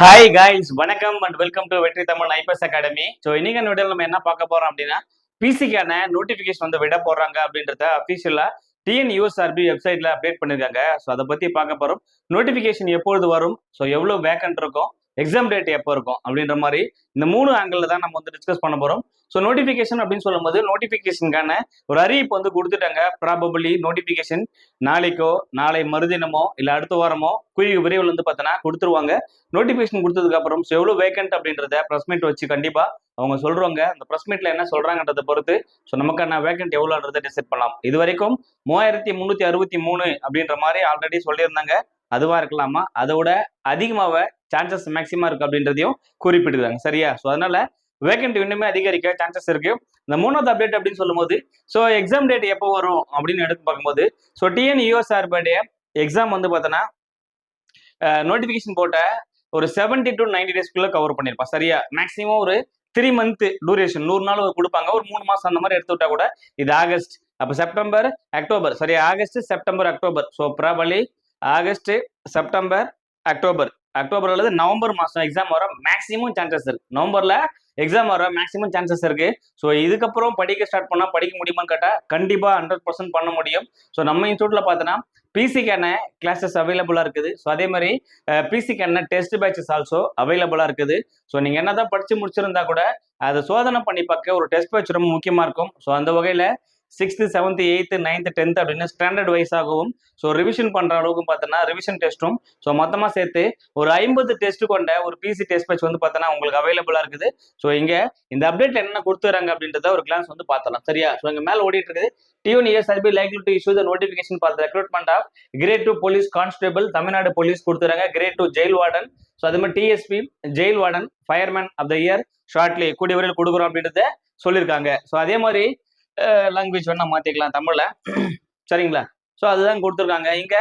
Hi guys வணக்கம் and welcome to Vetri Tamil IPS academy so இன்னைக்கு வீடியோவில் நம்ம என்ன பார்க்க போறோம் அப்படின்னா பிசிக்கான நோட்டிபிகேஷன் வந்து விட போறாங்க அப்படின்றத அஃபீஷியலா டிஎன் யூஎஸ்ஆர்பி வெப்சைட்ல அப்டேட் பண்ணிருக்காங்க. ஸோ அதை பத்தி பார்க்க போறோம். நோட்டிபிகேஷன் எப்பொழுது வரும்? ஸோ எவ்வளவு வேக்கன்ட் இருக்கும் எக்ஸாம் டேட் எப்போ இருக்கும் அப்படின்ற மாதிரி இந்த மூணு ஆங்கிள் தான் நம்ம வந்து டிஸ்கஸ் பண்ண போறோம். ஸோ நோட்டிஃபிகேஷன் அப்படின்னு சொல்லும்போது நோட்டிஃபிகேஷனுக்கான ஒரு அறிவிப்பு வந்து கொடுத்துட்டாங்க. ப்ராபபிளி நோட்டிஃபிகேஷன் நாளைக்கோ நாளை மறுதினமோ இல்லை அடுத்த வாரமோ குயிக் விரைவில் வந்து பார்த்தோன்னா கொடுத்துருவாங்க. நோட்டிஃபிகேஷன் கொடுத்ததுக்கு அப்புறம் ஸோ எவ்வளோ வேக்கண்ட் அப்படின்றத ப்ரெஸ் மீட் வச்சு கண்டிப்பாக அவங்க சொல்றாங்க அந்த ப்ரெஸ் மீட்டில் என்ன சொல்கிறாங்கன்றத பொறுத்து ஸோ நமக்கான வேக்கண்ட் எவ்வளோன்றதை டிசைட் பண்ணலாம். இது வரைக்கும் மூவாயிரத்தி முந்நூற்றி அறுபத்தி மூணு அப்படின்ற மாதிரி ஆல்ரெடி சொல்லியிருந்தாங்க. அதுவாக இருக்கலாமா? அதோட அதிகமாக சான்சஸ் மேக்சிமம் இருக்கு அப்படின்றதையும் குறிப்பிட்டுருக்காங்க. சரியா? ஸோ அதனால வேகண்ட் இன்னுமே அதிகரிக்க சான்சஸ் இருக்கு. இந்த மூணாவது அப்டேட் அப்படின்னு சொல்லும்போது ஸோ எக்ஸாம் டேட் எப்போ வரும் அப்படின்னு எடுத்து பார்க்கும்போது ஸோ டிஎன் யூஎஸ்ஆர்படைய எக்ஸாம் வந்து பார்த்தோன்னா நோட்டிஃபிகேஷன் போட்ட ஒரு செவன்டி டு நைன்டி டேஸ்க்குள்ள கவர் பண்ணியிருப்பான் சரியா? மேக்ஸிமம் ஒரு த்ரீ மந்த் டூரேஷன் நூறு நாள் கொடுப்பாங்க. ஒரு மூணு மாசம் அந்த மாதிரி எடுத்து விட்டா கூட இது ஆகஸ்ட். அப்போ செப்டம்பர் அக்டோபர் சரியா? August September October so probably August September October. October அல்லது நவம்பர் மாதம் எக்ஸாம் வர மேக்ஸிமம் சான்சஸ் இருக்கு. நவம்பர்ல எக்ஸாம் வர மேக்ஸிமம் சான்சஸ் இருக்கு. ஸோ இதுக்கப்புறம் படிக்க ஸ்டார்ட் பண்ணால் படிக்க முடியுமான்னு கேட்டால் கண்டிப்பாக ஹண்ட்ரட் பர்சன்ட் பண்ண முடியும். ஸோ நம்ம இன்ஸ்டியூட்ல பார்த்தோன்னா பிசிக்கான கிளாஸஸ் அவைலபிளாக இருக்குது. ஸோ அதே மாதிரி பிசிக்கான டெஸ்ட் பேட்சஸ் ஆல்சோ அவைலபிளாக இருக்குது. ஸோ நீங்கள் என்னதான் படித்து முடிச்சிருந்தா கூட அதை சோதனை பண்ணி பார்க்க ஒரு டெஸ்ட் பேட்ச் ரொம்ப முக்கியமாக இருக்கும். ஸோ அந்த வகையில் sixth seventh eighth ninth tenth அப்படின்னு ஸ்டாண்டர்ட் வைஸாகவும் ஸோ ரிவிஷன் பண்ணுற அளவுக்கு பார்த்தோன்னா ரிவிஷன் டெஸ்ட்டும் ஸோ மொத்தமாக சேர்த்து ஒரு ஐம்பது டெஸ்ட் கொண்ட ஒரு பிசி டெஸ்ட் பேட்ச் வந்து பார்த்தோன்னா உங்களுக்கு அவைலபிளாக இருக்குது. ஸோ இங்கே இந்த அப்டேட் என்ன கொடுத்துறாங்க அப்படின்றத ஒரு கிளாஸ் வந்து பார்த்தலாம் சரியா? ஸோ இங்கே மேலே ஓடிட்டு இருக்குது. Tune ESIP likely to issue the notification பார்த்து recruitment of grade two police constable Tamil Nadu police கொடுத்துறாங்க grade two jail warden so அதே மாதிரி DSP jail warden fireman of the year shortly கூடிய வரையில் கொடுக்குறோம் அப்படின்றத சொல்லியிருக்காங்க. ஸோ அதே மாதிரி லாங்குவேஜ் வேணா மாத்திக்கலாம் தமிழ்ல. சரிங்களா? ஸோ அதுதான் கொடுத்துருக்காங்க. இங்க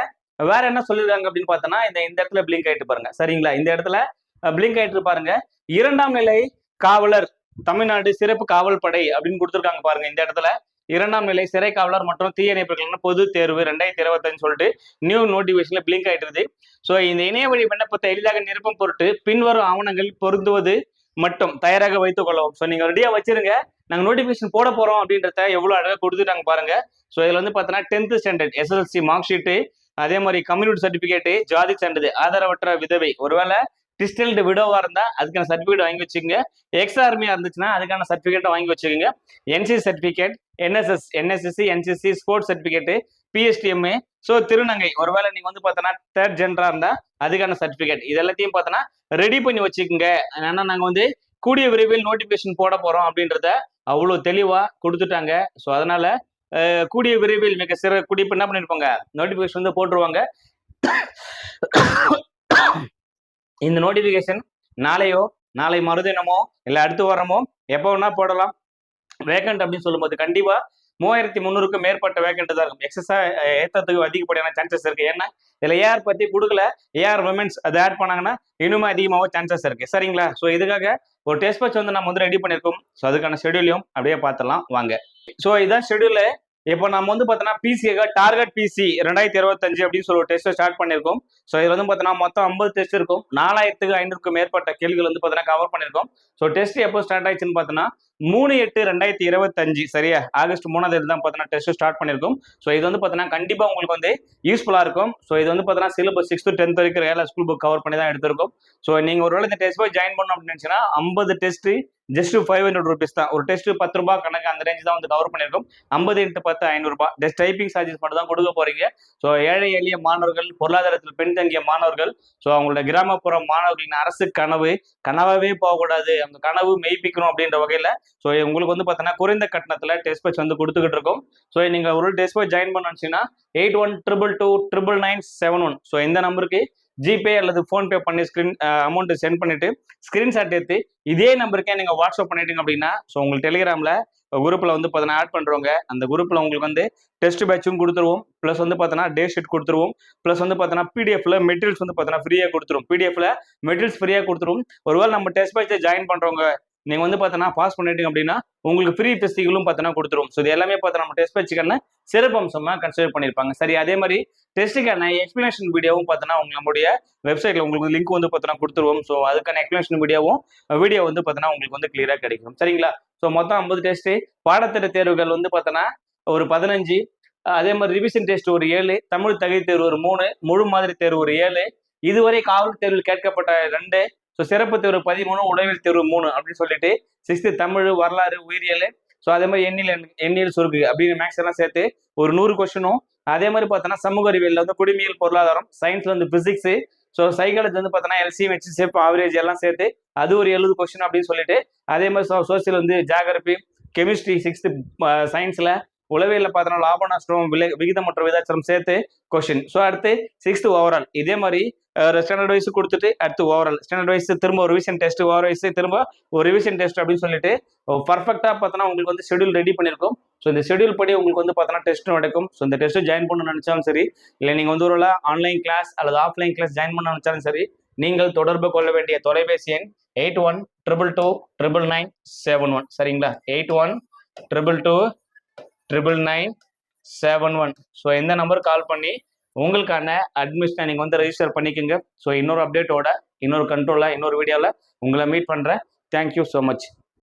வேற என்ன சொல்லியிருக்காங்க அப்படின்னு பார்த்தோன்னா இந்த இந்த இடத்துல பிளிங்க் ஆயிட்டு பாருங்க. சரிங்களா? இந்த இடத்துல பிளிங்க் ஆயிட்டு பாருங்க. இரண்டாம் நிலை காவலர் தமிழ்நாடு சிறப்பு காவல் படை அப்படின்னு கொடுத்துருக்காங்க பாருங்க இந்த இடத்துல. இரண்டாம் நிலை சிறை காவலர் மற்றும் தீயணைப்புகள் பொது தேர்வு ரெண்டாயிரத்தி இருபத்தஞ்சு சொல்லிட்டு நியூ நோட்டிபிகேஷன்ல பிளிங்க் ஆயிட்டு ஸோ இந்த இணைய வழி விண்ணப்பத்தை எளிதாக நிரப்பும் பொருட்டு பின்வரும் ஆவணங்கள் பொருந்துவது மட்டும் தயாராக வைத்துக் கொள்ளவும். ஸோ நீங்க ரெடியா வச்சிருங்க. நாங்க நோட்டிபிகேஷன் போட போறோம் அப்படின்றத எவ்வளவு அழகாக கொடுத்துட்டாங்க பாருங்க. ஸோ இதுல வந்து பார்த்தோன்னா tenth standard SSLC mark sheet அதே மாதிரி கம்யூனிட்டி சர்டிஃபிகேட்டு ஜாதி சான்றிதழ் ஆதரவற்ற விதவை. ஒருவேளை டிஸ்டல்டு விடோவா இருந்தா அதுக்கான சர்டிபிகேட் வாங்கி வச்சுக்கோங்க. எக்ஸ் ஆர்மியா இருந்துச்சுன்னா அதுக்கான சர்டிபிகேட்டை வாங்கி வச்சுக்கோங்க. NC certificate NSS NSSC NCC sports certificate PSTMA so திருநங்கை ஒருவேளை நீங்க வந்து பார்த்தோன்னா தேர்ட் ஜென்டரா இருந்தா அதுக்கான சர்டிபிகேட் இது எல்லாத்தையும் பார்த்தோன்னா ரெடி பண்ணி வச்சுக்கோங்க. ஏன்னா நாங்க வந்து கூடிய விரைவில் நோட்டிபிகேஷன் போட போறோம் அப்படின்றத அவ்வளோ தெளிவா கொடுத்துட்டாங்க. ஸோ அதனால கூடிய விரைவில் மிக சிற குடிப்பு என்ன பண்ணிருப்பாங்க? நோட்டிபிகேஷன் வந்து போட்டுருவாங்க. இந்த நோட்டிபிகேஷன் நாளையோ நாளை மறுதினமோ இல்லை அடுத்த வாரமோ எப்போ வேணா போடலாம். வேகண்ட் அப்படின்னு சொல்லும்போது கண்டிப்பா மூவாயிரத்தி முந்நூறுக்கும் மேற்பட்ட வேகண்ட் தான் இருக்கும் எக்ஸஸா ஏற்றத்துக்கு அதிகப்படியான சான்சஸ் இருக்கு. ஏன்னா இதுல ஏஆர் பத்தி கொடுக்கல. ஏஆர் உமன்ஸ் அதை ஆட் பண்ணாங்கன்னா இன்னுமே அதிகமாக சான்சஸ் இருக்கு. சரிங்களா? ஸோ இதுக்காக ஒரு டெஸ்ட் பேட்ச் வந்து நம்ம வந்து ரெடி பண்ணியிருக்கோம். ஸோ அதுக்கான ஷெடியூலையும் அப்படியே பார்த்துலாம் வாங்க. ஸோ இதான் ஷெடியூலு இப்போ நம்ம வந்து பார்த்தோன்னா பிசிக்காக டார்கெட் பிசி ரெண்டாயிரத்தி இருபத்தஞ்சு அப்படின்னு சொல்லி ஒரு டெஸ்ட் ஸ்டார்ட் பண்ணியிருக்கோம். ஸோ இது வந்து பார்த்தோன்னா மொத்தம் ஐம்பது டெஸ்ட் இருக்கும். நாலாயிரத்துக்கு ஐநூறுக்கும் மேற்பட்ட கேள்விகள் வந்து பார்த்தோன்னா கவர் பண்ணியிருக்கோம். ஸோ டெஸ்ட் எப்போ ஸ்டார்ட் ஆயிடுச்சுன்னு பார்த்தோன்னா மூணு எட்டு ரெண்டாயிரத்தி இருபத்தஞ்சு சரியா? ஆகஸ்ட் மூணாவது தேதி தான் பார்த்தோன்னா டெஸ்ட் ஸ்டார்ட் பண்ணியிருக்கோம். ஸோ இது வந்து பார்த்தோன்னா கண்டிப்பாக உங்களுக்கு வந்து யூஸ்ஃபுல்லாக இருக்கும். ஸோ இது வந்து பார்த்தோன்னா சிலபஸ் சிக்ஸ்த்து டென்த் வரைக்கும் ஏழா ஸ்கூல் புக் கவர் பண்ணி தான் எடுத்திருக்கோம். ஸோ நீங்கள் ஒரு வேளை இந்த டெஸ்ட் போய் ஜாயின் பண்ணணும் அப்படின்னு நினச்சிங்கன்னா ஐம்பது test just five hundred rupees தான். ஒரு டெஸ்ட் பத்து ரூபாய் கணக்கு அந்த ரேஞ்ச் தான் வந்து கவர் பண்ணியிருக்கோம். ஐம்பது எட்டு பத்து ஐநூறுபா ஜஸ்ட் டைப்பிங் சார்ஜஸ் மட்டும் தான் கொடுக்க போறீங்க. ஸோ ஏழை எளிய மாணவர்கள் பொருளாதாரத்தில் பின்தங்கிய மாணவர்கள் ஸோ அவங்களோட கிராமப்புற மாணவர்களின் அரசு கனவு கனவாவே போகக்கூடாது. அந்த கனவு மெய்ப்பிக்கணும் அப்படின்ற வகையில் ஸோ உங்களுக்கு வந்து பார்த்தீங்கன்னா குறைந்த கட்டணத்தில் டெஸ்ட் பேட்ச் வந்து கொடுத்துக்கிட்டு இருக்கோம். ஸோ நீங்கள் ஒரு டெஸ்ட் பேட்ச் ஜாயின் பண்ணுச்சுன்னா eight one triple two triple nine seven one so இந்த நம்பருக்கு ஜிபே அல்லது ஃபோன்பே பண்ணி ஸ்க்ரீன் அமௌண்ட் சென்ட் பண்ணிட்டு ஸ்க்ரீன்ஷாட் எடுத்து இதே நம்பருக்கே நீங்கள் வாட்ஸ்அப் பண்ணிட்டீங்க அப்படின்னா ஸோ உங்களுக்கு டெலிகிராமில் குரூப்பில் வந்து பார்த்தீங்கன்னா ஆட் பண்ணுறவங்க அந்த குரூப்பில் உங்களுக்கு வந்து டெஸ்ட் பேட்சும் கொடுத்துருவோம். ப்ளஸ் வந்து பார்த்தோன்னா டே ஷீட் கொடுத்துருவோம். ப்ளஸ் வந்து பார்த்தோன்னா பிடிஎஃப்ல மெட்டீரியல்ஸ் வந்து பார்த்தோன்னா ஃப்ரீயாக கொடுத்துருவோம் பிடிஎஃப்ல மெட்டீரியல்ஸ் ஃப்ரீயாக கொடுத்துருவோம் ஒருவேளை நம்ம டெஸ்ட் பேட்சை ஜாயின் பண்ணுறவங்க நீங்க வந்து பார்த்தோன்னா பாஸ் பண்ணிட்டீங்க அப்படின்னா உங்களுக்கு ஃப்ரீ ஃபெஸ்டிவலும் பார்த்தோன்னா கொடுத்துருவோம் ஸோ இது எல்லாமே பார்த்தா நம்ம டெஸ்ட் வச்சுக்கான சிறப்பம்சமா கன்சிடர் பண்ணியிருப்பாங்க. சரி அதே மாதிரி டெஸ்ட்டுக்கான எக்ஸ்பிளேஷன் வீடியோவும் பார்த்தோன்னா உங்க நம்முடைய வெப்சைட்ல உங்களுக்கு லிங்க் வந்து பார்த்தோன்னா கொடுத்துருவோம். ஸோ அதுக்கான எக்ஸ்பிளேஷன் வீடியோவும் வீடியோ வந்து பார்த்தோன்னா உங்களுக்கு வந்து கிளியரா கிடைக்கும். சரிங்களா? ஸோ மொத்தம் ஐம்பது டெஸ்ட் பாடத்திட்ட தேர்வுகள் வந்து பார்த்தோன்னா ஒரு பதினஞ்சு அதே மாதிரி ரிவிஷன் டெஸ்ட் ஒரு ஏழு தமிழ் தகுதி தேர்வு ஒரு மூணு முழு மாதிரி தேர்வு ஒரு ஏழு இதுவரை காவல் தேர்வில் கேட்கப்பட்ட ரெண்டு ஸோ சிறப்பு தேர்வு பதிமூணு உடவியல் தேர்வு மூணு அப்படின்னு சொல்லிட்டு சிக்ஸ்த்து தமிழ் வரலாறு உயிரியல். ஸோ அதே மாதிரி எண்ணில் எண்ணியல் சுருக்கு அப்படின்னு மேக்ஸ் எல்லாம் சேர்த்து ஒரு நூறு கொஸ்டினும் அதே மாதிரி பார்த்தோன்னா சமூக அறிவியலில் வந்து குடிமியல் பொருளாதாரம் சயின்ஸ்ல வந்து பிசிக்ஸ் ஸோ சைக்காலஜி வந்து பார்த்தோன்னா எல்சிஎம் ஹெச்சிஎஃப் ஆவரேஜ் எல்லாம் சேர்த்து அது ஒரு எழுபது கொஸ்டின் அப்படின்னு சொல்லிட்டு அதே மாதிரி சோசியல் வந்து ஜாகிரபி கெமிஸ்ட்ரி சிக்ஸ்த்து சயின்ஸில் உளவியல்ல பார்த்தோன்னா லாப நஷ்டம் விலை விகிதம் மற்றும் விதாச்சரம் சேர்த்து கொஸ்டின் ஸோ அடுத்து சிக்ஸ்த் ஓவரால் இதே மாதிரி ஸ்டாண்டர்ட் வைஸ் கொடுத்துட்டு அடுத்து ஓவரால் ஸ்டாண்டர்ட் வைஸ் திரும்ப ஒரு ரிவிஷன் டெஸ்ட் ஓவர் வைஸ் திரும்ப ஒரு ரிவிஷன் டெஸ்ட் அப்படின்னு சொல்லிட்டு பர்ஃபெக்டாக பார்த்தோன்னா உங்களுக்கு வந்து ஷெடியூல் ரெடி பண்ணியிருக்கோம். ஸோ இந்த ஷெடியூல் படி உங்களுக்கு வந்து பார்த்தோன்னா டெஸ்ட் நடக்கும் ஸோ இந்த டெஸ்ட் ஜாயின் பண்ணணும்னு நினைச்சாலும் சரி இல்லை நீங்கள் வந்து ஒரு ஆன்லைன் கிளாஸ் அல்லது ஆஃப்லைன் கிளாஸ் ஜாயின் பண்ண நினைச்சாலும் சரி நீங்கள் தொடர்பு கொள்ள வேண்டிய தொலைபேசி எண் eight one triple two triple nine seven one சரிங்களா? Eight one triple two triple nine seven one so இந்த நம்பர் கால் பண்ணி உங்களுக்கான அட்மிஷனை நீங்கள் வந்து ரெஜிஸ்டர் பண்ணிக்கோங்க. ஸோ இன்னொரு அப்டேட்டோட இன்னொரு கண்ட்ரோலில் இன்னொரு வீடியோவில் உங்களை மீட் பண்ணுறேன் தேங்க்யூ ஸோ மச்